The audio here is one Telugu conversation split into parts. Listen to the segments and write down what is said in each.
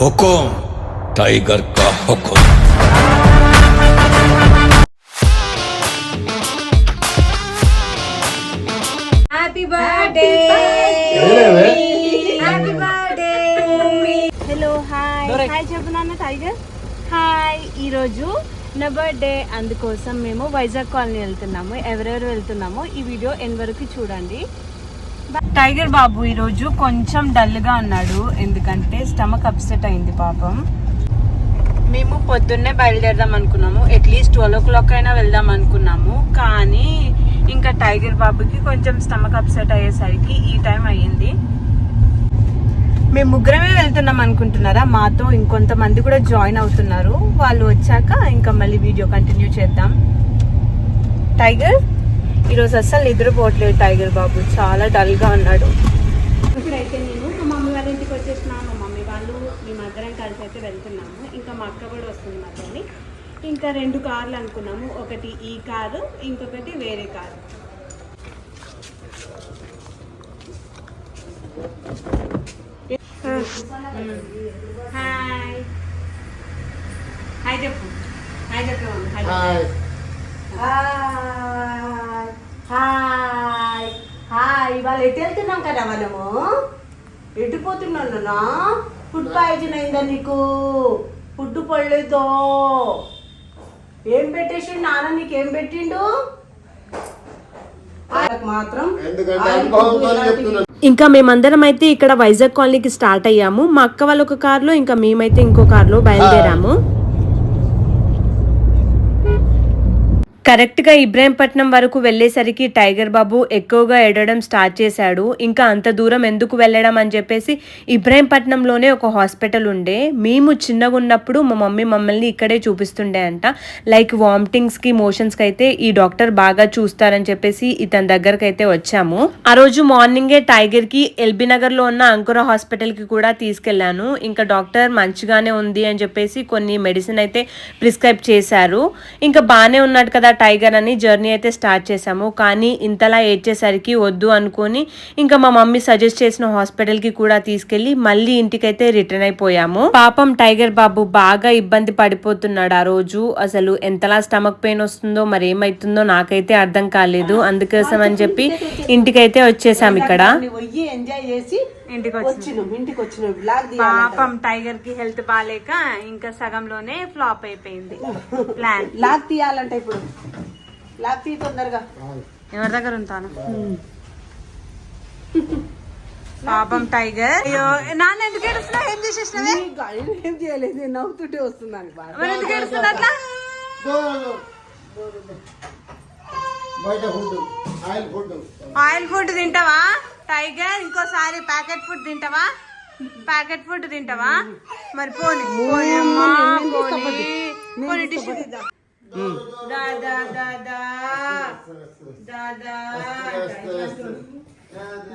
హుకుం టైగర్ కా హుకుం happy birthday hello hi hi చెబుతున్నాను టైగర్ హాయ్ ఈరోజు నా బర్త్డే అందుకోసం మేము వైజాగ్ కాలనీ వెళ్తున్నాము. ఎవరెవరు వెళ్తున్నాము ఈ వీడియో ఎన్ వరకు చూడండి. టైగర్ బాబు ఈరోజు కొంచెం డల్గా ఉన్నాడు ఎందుకంటే స్టమక్ అప్సెట్ అయింది పాపం. మేము పొద్దున్నే బయలుదేరదాం అనుకున్నాము. అట్లీస్ట్ ట్వెల్వ్ ఓ క్లాక్ అయినా వెళ్దాం అనుకున్నాము. కానీ ఇంకా టైగర్ బాబుకి కొంచెం స్టమక్ అప్సెట్ అయ్యేసరికి ఈ టైం అయ్యింది. మేము ముగ్గురమే వెళ్తున్నాం అనుకుంటున్నారా? మాతో ఇంకొంతమంది కూడా జాయిన్ అవుతున్నారు. వాళ్ళు వచ్చాక ఇంకా మళ్ళీ వీడియో కంటిన్యూ చేద్దాం. టైగర్? ఈరోజు అస్సలు నిద్రపోవట్లేదు టైగర్ బాబు. చాలా డల్గా ఉన్నాడు. ఇప్పుడైతే నేను మా మమ్మీ వాళ్ళ ఇంటికి వచ్చేసిన మా మమ్మీ వాళ్ళు మేమందరం కలిసి అయితే వెళ్తున్నాము. ఇంకా మా అక్క కూడా వస్తుంది మాతోని ఇంకా రెండు కార్లు అనుకున్నాము. ఒకటి ఈ కారు ఇంకొకటి వేరే కారు. హాయ్. హాయ్ చెప్పు. హాయ్ చెప్పు. హాయ్. హాయ్ హాయ్ హాయ్ ఇవాళ ఎటు వెళ్తున్నాం కదా మనము? ఎటు పోతున్నాను నాన్న? ఫుడ్ పాయిజన్ అయిందా నీకు? ఫుడ్ పడలేదో? ఏం పెట్టేసి నాన్న? నీకేం పెట్టిండు? వాళ్ళకి మాత్రం ఇంకా మేమందరం అయితే ఇక్కడ వైజాగ్ కాలనీకి స్టార్ట్ అయ్యాము. మా అక్క వాళ్ళు ఒక కార్లో ఇంకా మేమైతే ఇంకో కార్లో బయలుదేరాము. కరెక్ట్గా ఇబ్రాహీంపట్నం వరకు వెళ్ళేసరికి టైగర్ బాబు ఎక్కువగా ఏడవడం స్టార్ట్ చేశాడు. ఇంకా అంత దూరం ఎందుకు వెళ్ళడం అని చెప్పేసి ఇబ్రాహీంపట్నంలోనే ఒక హాస్పిటల్ ఉండే. మేము చిన్నగా ఉన్నప్పుడు మా మమ్మీ మమ్మల్ని ఇక్కడే చూపిస్తుండే అంట. లైక్ వామిటింగ్స్కి మోషన్స్కి అయితే ఈ డాక్టర్ బాగా చూస్తారని చెప్పేసి ఇతని దగ్గరకు అయితే వచ్చాము. ఆ రోజు మార్నింగే టైగర్కి ఎల్బీ నగర్లో ఉన్న అంకుర హాస్పిటల్కి కూడా తీసుకెళ్ళాను ఇంకా డాక్టర్ మంచిగానే ఉంది అని చెప్పేసి కొన్ని మెడిసిన్ అయితే ప్రిస్క్రైబ్ చేశారు. ఇంకా బాగానే ఉన్నాడు కదా టైగర్ అని జర్నీ అయితే స్టార్ట్ చేశాము. కానీ ఇంతలా ఏడ్చేసరికి వద్దు అనుకొని ఇంకా మా మమ్మీ సజెస్ట్ చేసిన హాస్పిటల్కి కూడా తీసుకెళ్ళి మళ్ళీ ఇంటికైతే రిటర్న్ అయిపోయాము. పాపం టైగర్ బాబు బాగా ఇబ్బంది పడిపోతున్నాడు ఆ రోజు. అసలు ఎంతలా స్టమక్ పెయిన్ వస్తుందో మరి ఏమైతుందో నాకైతే అర్థం కాలేదు. అందుకోసం అని చెప్పి ఇంటికైతే వచ్చేసాం ఇక్కడ. ఎంజాయ్ చేసి ఇంటికి వచ్చినాం పాపం టైగర్కి హెల్త్ బాగాలేక ఇంకా సగంలోనే ఫ్లాప్ అయిపోయింది. ప్లాన్. లాగ్ తీయాలంటే ఇప్పుడు తీ తొందరగా. ఎవరి దగ్గర ఉంటాను? పాపం టైగర్. అయ్యో నాన్న ఎందుకు ఏడుస్తున్నావు? ఏం చేసేసినవే? ఏం చేయలేదు నవ్వుతుంటే మరి ఎందుకు అట్లా? Food oil food oil food తింటావా? టైగర్ ఇంకోసారి ప్యాకెట్ ఫుడ్ తింటావా? ప్యాకెట్ ఫుడ్ తింటావా? మరి పోని పోని అమ్మా, పోని. పోని టిష్యూ తీద్దాం. దా, దా, దా, దా. దా, దా.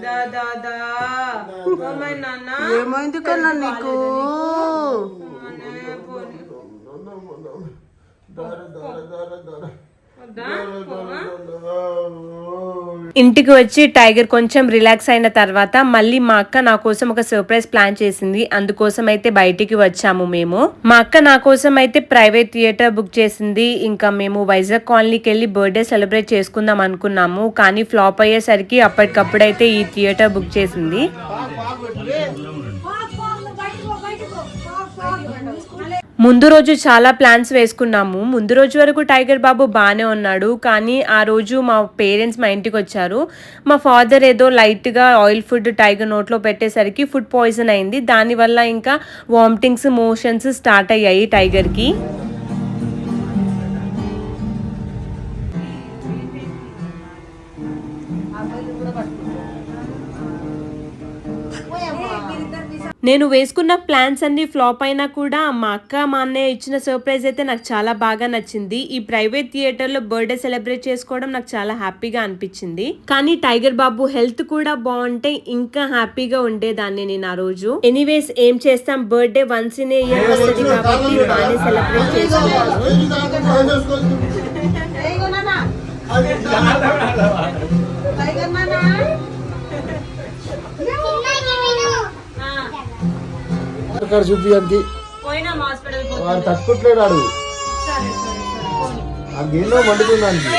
దా, దా, దా. ఏమైంది నాన్న? ఏమైంది కన్నా నీకు పోనీ, పోనీ. వద్దా? పోవా? ఇంటికి వచ్చి టైగర్ కొంచెం రిలాక్స్ అయిన తర్వాత మళ్ళీ మా అక్క నా కోసం ఒక సర్ప్రైజ్ ప్లాన్ చేసింది. అందుకోసం అయితే బయటికి వచ్చాము మేము. మా అక్క నా కోసం అయితే ప్రైవేట్ థియేటర్ బుక్ చేసింది. ఇంకా మేము వైజాగ్ కాలనీకి వెళ్ళి బర్త్డే సెలబ్రేట్ చేసుకుందాం అనుకున్నాము. కానీ ఫ్లాప్ అయ్యేసరికి అప్పటికప్పుడైతే ఈ థియేటర్ బుక్ చేసింది. ముందు రోజు చాలా ప్లాన్స్ వేసుకున్నాము. ముందు రోజు వరకు టైగర్ బాబు బాగానే ఉన్నాడు. కానీ ఆ రోజు మా పేరెంట్స్ మా ఇంటికి వచ్చారు. మా ఫాదర్ ఏదో లైట్గా ఆయిల్ ఫుడ్ టైగర్ నోట్లో పెట్టేసరికి ఫుడ్ పాయిజన్ అయింది. దానివల్ల ఇంకా వామిటింగ్స్ మోషన్స్ స్టార్ట్ అయ్యాయి టైగర్కి నేను వేసుకున్న ప్లాన్స్ అన్ని ఫ్లాప్ అయినా కూడా మా అక్క మా అన్నయ్య ఇచ్చిన సర్ప్రైజ్ అయితే నాకు చాలా బాగా నచ్చింది. ఈ ప్రైవేట్ థియేటర్లో బర్త్డే సెలబ్రేట్ చేసుకోవడం నాకు చాలా హ్యాపీగా అనిపించింది. కానీ టైగర్ బాబు హెల్త్ కూడా బాగుంటే ఇంకా హ్యాపీగా ఉండేదాన్ని నేను ఆ రోజు. ఎనీవేస్ ఏం చేస్తాం? బర్త్డే వన్స్ ఇన్ ఇయర్ వస్తుంది కాబట్టి బాగానే సెలబ్రేట్ చేసుకుంటాను డాక్టర్ కాడ చూపించడానికి వాడు తట్టుకుంటలేడు వాడు ఆ గేలో మండుతుందానికి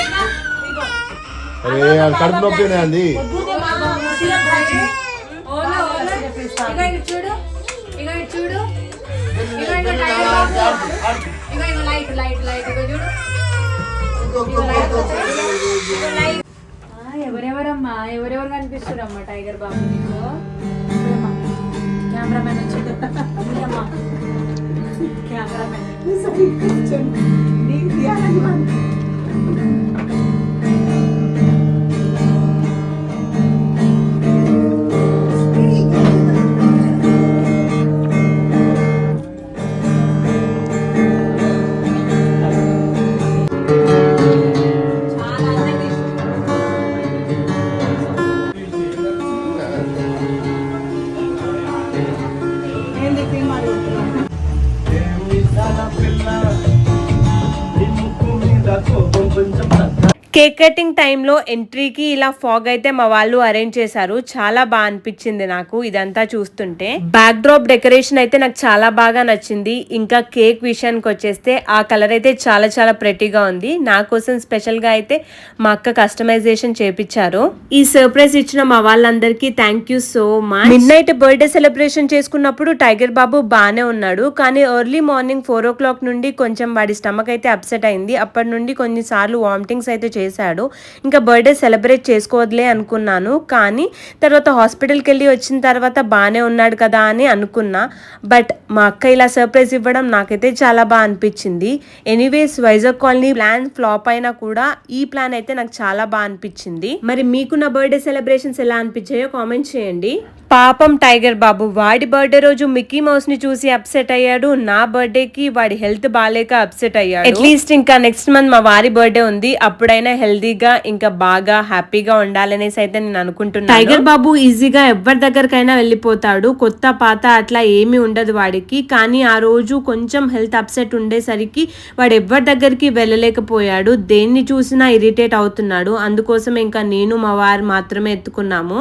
అరే అది కడుపు నొప్పి చూడు చూడు లైట్ లైట్ లైట్ చూడు ఆ, ఎవరెవరమ్మా ఎవరెవరు కనిపిస్తారమ్మా టైగర్ బాబు నీకు కెమెరామెన్ వచ్చి అమ్మా కెమెరామెన్ కేక్ టికెటింగ్ టైంలో ఎంట్రీకి ఇలా ఫాగ్ అయితే మా వాళ్ళు అరేంజ్ చేశారు. చాలా బాగా అనిపించింది నాకు ఇదంతా చూస్తుంటే. బ్యాక్ డ్రాప్ డెకరేషన్ అయితే నాకు చాలా బాగా నచ్చింది. ఇంకా కేక్ విషయానికి వచ్చేస్తే ఆ కలర్ అయితే చాలా చాలా ప్రెటీగా ఉంది. నా కోసం స్పెషల్గా అయితే మా అక్క కస్టమైజేషన్ చేపించారు ఈ సర్ప్రైజ్ ఇచ్చిన మా వాళ్ళందరికీ thank you so much midnight birthday celebration చేసుకున్నప్పుడు టైగర్ బాబు బాగానే ఉన్నాడు. కానీ ఎర్లీ మార్నింగ్ ఫోర్ ఓ క్లాక్ నుండి కొంచెం వాడి స్టమక్ అయితే అప్సెట్ అయింది. అప్పటి నుండి కొన్నిసార్లు వామిటింగ్స్ అయితే చేశాడు. ఇంకా బర్త్డే సెలబ్రేట్ చేసుకోవద్దులే అనుకున్నాను. కానీ తర్వాత హాస్పిటల్కి వెళ్ళి వచ్చిన తర్వాత బాగానే ఉన్నాడు కదా అని అనుకున్నా. బట్ మా అక్క ఇలా సర్ప్రైజ్ ఇవ్వడం నాకైతే చాలా బాగా అనిపించింది. Anyways Vizag colony plan flop అయినా కూడా ఈ ప్లాన్ అయితే నాకు చాలా బాగా అనిపించింది. మరి మీకు నా బర్త్డే సెలబ్రేషన్స్ ఎలా అనిపించాయో కామెంట్ చేయండి. పాపం టైగర్ బాబు వాడి బర్త్డే రోజు మిక్కీ మౌస్ని చూసి అప్సెట్ అయ్యాడు నా బర్త్డే కి వాడి హెల్త్ బాగాలేక అప్సెట్ అయ్యాడు అట్లీస్ట్ ఇంకా నెక్స్ట్ మంత్ మా వారి బర్త్డే ఉంది అప్పుడైనా హెల్తీగా ఇంకా బాగా హ్యాపీగా ఉండాలనేసి అయితే నేను అనుకుంటున్నాను టైగర్ బాబు ఈజీగా ఎవరి దగ్గరకైనా వెళ్ళిపోతాడు కొత్త పాత అట్లా ఏమీ ఉండదు వాడికి కానీ ఆ రోజు కొంచెం హెల్త్ అప్సెట్ ఉండేసరికి వాడు ఎవరి దగ్గరికి వెళ్ళలేకపోయాడు దేన్ని చూసినా ఇరిటేట్ అవుతున్నాడు అందుకోసం ఇంకా నేను మా వారు మాత్రమే ఎత్తుకున్నాము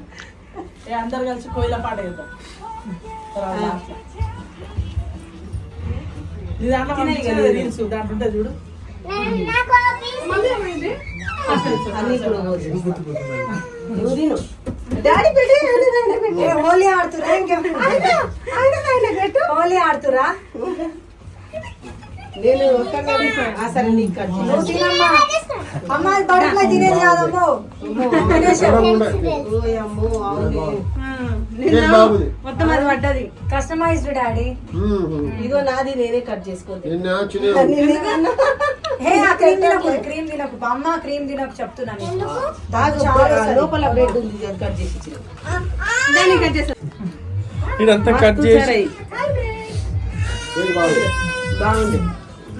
హోలీ ఆడుతురా హోలీ ఆడుతురా నేను ఒక్కగానే ఆ. సరే నీకు కట్ చేసి. అమ్మ అది బడుపులో తినేది కాదమ్మో. ఓయమ్మో అవునే. కేక్ బాగుంది. మొత్తం అది పడ్డది. Customized daddy. ఇదిగో నాది నేనే కట్ చేసుకోండి హే ఆ క్రీమ్ తినకు క్రీమ్ తినకు. అమ్మ క్రీమ్ తినకు చెప్తున్నాను లోపల బ్రెడ్ ఉంది కట్ చేసి. దాన్ని కట్ చేస్తా ఇదంతా కట్ చేసి బాగుంది.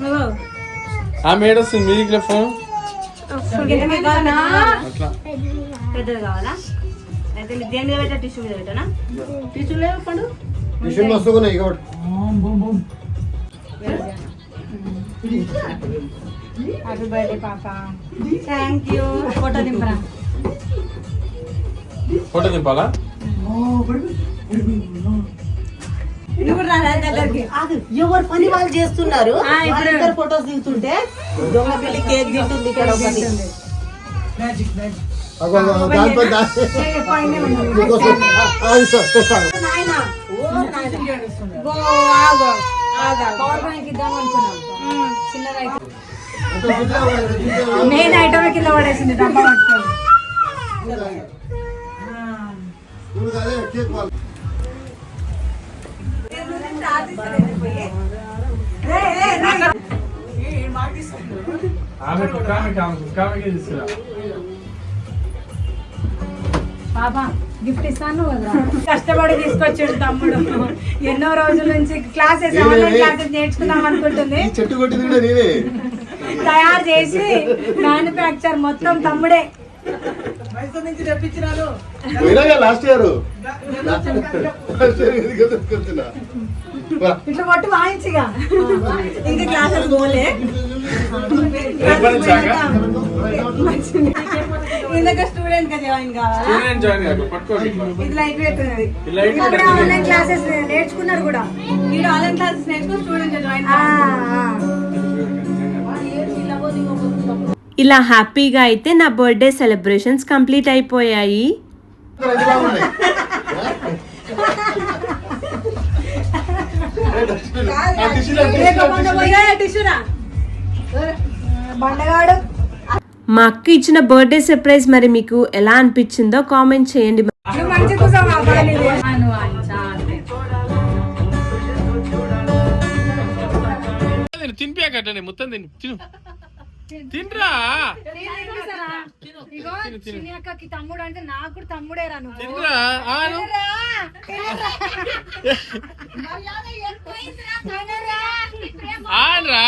బాగుంది ఆ మేడ వస్తుంది మీదికి ఫోన్? అట్లా. పెద్దది కావాలా? అయితే మీరు దేని మీద పెట్టా టిష్యూ మీద పెట్టానా? టిష్యూ లేవు పండు. మిషన్ మస్తుకున్నాయి ఇక ఒకటి. హ్యాపీ బర్త్డే పాప. థ్యాంక్ యూ ఫోటో దింపరా. ఫోటో దింపాలా? ఎవరు పని వాళ్ళు చేస్తున్నారు వాళ్ళిద్దరు ఫొటోస్ దిగుతుంటే దొంగ పిల్లి కేక్ తింటుంది ఇక్కడ ఒకటి. మెయిన్ ఐటమ్ కింద పడేసింది డబ్బా ఆమె తీసుకురా పాప గిఫ్ట్ ఇస్తాను కష్టపడి తీసుకొచ్చాడు తమ్ముడు. ఎన్నో రోజుల నుంచి క్లాసెస్ ఆన్లైన్ క్లాసెస్ నేర్చుకుందాం అనుకుంటుంది. చెట్టు కొట్టింది తయారు చేసి మ్యానుఫ్యాక్చర్ మొత్తం తమ్ముడే. లాస్ట్ ఇయర్ ఇట్లా పట్టు వాయించిగా. ఇంకా క్లాసెస్ పోలే. రేపటి నుంచాక? ఇందాక స్టూడెంట్గా జాయిన్ కావాలా? స్టూడెంట్ జాయిన్ కాదు, పట్టుకోండి. ఇది లైట్ వెయిట్ ఉన్నది ఇది light weight ఇప్పుడే ఉన్నది. ఆన్లైన్ క్లాసెస్ నేర్చుకున్నారు కూడా. మీరు ఆన్లైన్ క్లాసెస్ నేర్చుకుని స్టూడెంట్ జాయిన్ ఆ, ఆ. ఇలా హ్యాపీగా అయితే నా బర్త్డే సెలబ్రేషన్స్ కంప్లీట్ అయిపోయాయి. బండగాడు మా అక్క ఇచ్చిన బర్త్డే సర్ప్రైజ్ మరి మీకు ఎలా అనిపించిందో కామెంట్ చేయండి. అబ్బాయిని తిను మొత్తం తిని తినరా? తమ్ముడు అంటే నాకు తమ్ముడే తినరా? ఆనరా.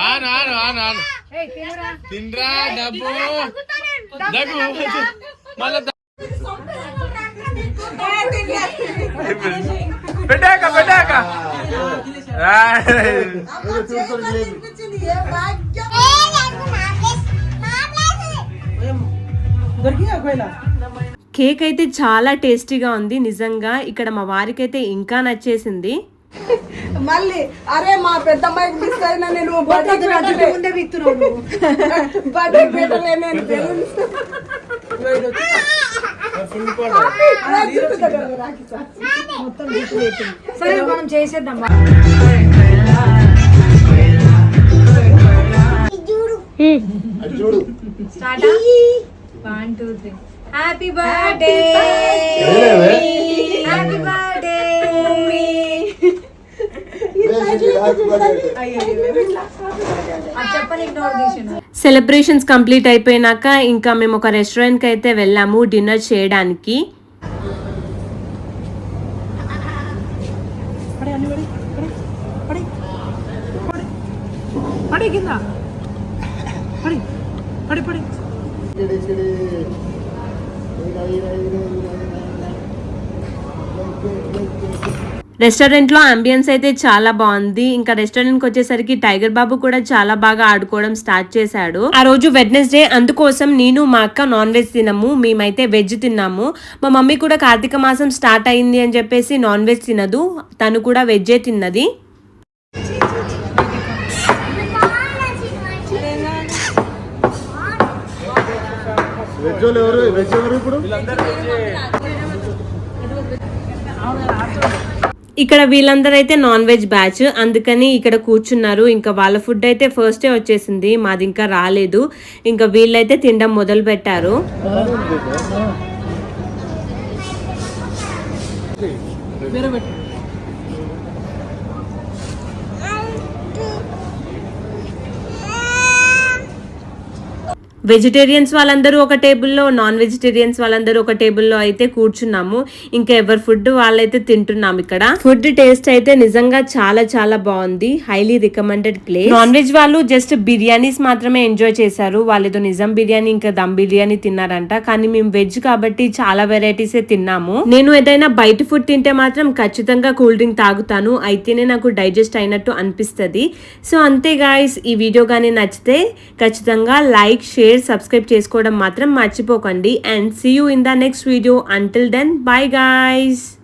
ఆను ఆను ఆను ఆను ఏయ్, తినురా. తినరా డబ్బు డబ్బు మళ్ళా పెట్టాక పెట్టాక. దొరికిందా ఒకవేళ కేక్ అయితే చాలా టేస్టీగా ఉంది నిజంగా. ఇక్కడ మా వారికి అయితే ఇంకా నచ్చేసింది. మళ్ళీ అరే మా మిస్ అయినా నేను పెట్టలే. సార్. మనం చేసేద్దాం. చూడు. Start? One two three happy birthday? Happy birthday celebrations complete అయిపోయినాక ఇంకా మేము ఒక రెస్టారెంట్కి అయితే వెళ్ళాము డిన్నర్ చేయడానికి పడి కింద పడి పడి పడి రెస్టారెంట్లో అంబియన్స్ అయితే చాలా బాగుంది. ఇంకా రెస్టారెంట్కి వచ్చేసరికి టైగర్ బాబు కూడా చాలా బాగా ఆడుకోవడం స్టార్ట్ చేశాడు. ఆ రోజు వెడ్నెస్డే అందుకోసం నేను మా అక్క నాన్ వెజ్ తినము మేమైతే వెజ్ తిన్నాము. మా మమ్మీ కూడా కార్తీక మాసం స్టార్ట్ అయింది అని చెప్పేసి నాన్ వెజ్ తినదు. తను కూడా వెజ్జే తిన్నది. వెజ్ వాళ్ళు ఎవరు? వెజ్ ఎవరు ఇప్పుడు? ఇక్కడ వీళ్ళందరూ అయితే నాన్ వెజ్ బ్యాచ్. అందుకని ఇక్కడ కూర్చున్నారు. ఇంకా వాళ్ళ ఫుడ్ అయితే ఫస్టే వచ్చేసింది. మాది ఇంకా రాలేదు. ఇంకా వీళ్ళైతే తినడం మొదలు పెట్టారు. వెజిటేరియన్స్ వాళ్ళందరూ ఒక టేబుల్లో నాన్ వెజిటేరియన్స్ వాళ్ళందరూ ఒక టేబుల్లో అయితే కూర్చున్నాము. ఇంకా ఎవరి ఫుడ్ వాళ్ళైతే తింటున్నాం ఇక్కడ. ఫుడ్ టేస్ట్ అయితే నిజంగా చాలా చాలా బాగుంది. Highly recommended place non veg వాళ్ళు జస్ట్ బిర్యానీస్ మాత్రమే ఎంజాయ్ చేశారు. వాళ్ళేదో నిజం బిర్యానీ ఇంకా దమ్ బిర్యానీ తిన్నారంట. కానీ మేము వెజ్ కాబట్టి చాలా వెరైటీస్ తిన్నాము. నేను ఏదైనా బయట ఫుడ్ తింటే మాత్రం ఖచ్చితంగా కూల్ డ్రింక్ తాగుతాను. అయితేనే నాకు డైజెస్ట్ అయినట్టు అనిపిస్తుంది. సో అంతే గాయస్ ఈ వీడియో కానీ నచ్చితే ఖచ్చితంగా లైక్ షేర్ సబ్స్క్రైబ్ చేసుకోవడం మాత్రం మర్చిపోకండి. And see you in the next video until then bye guys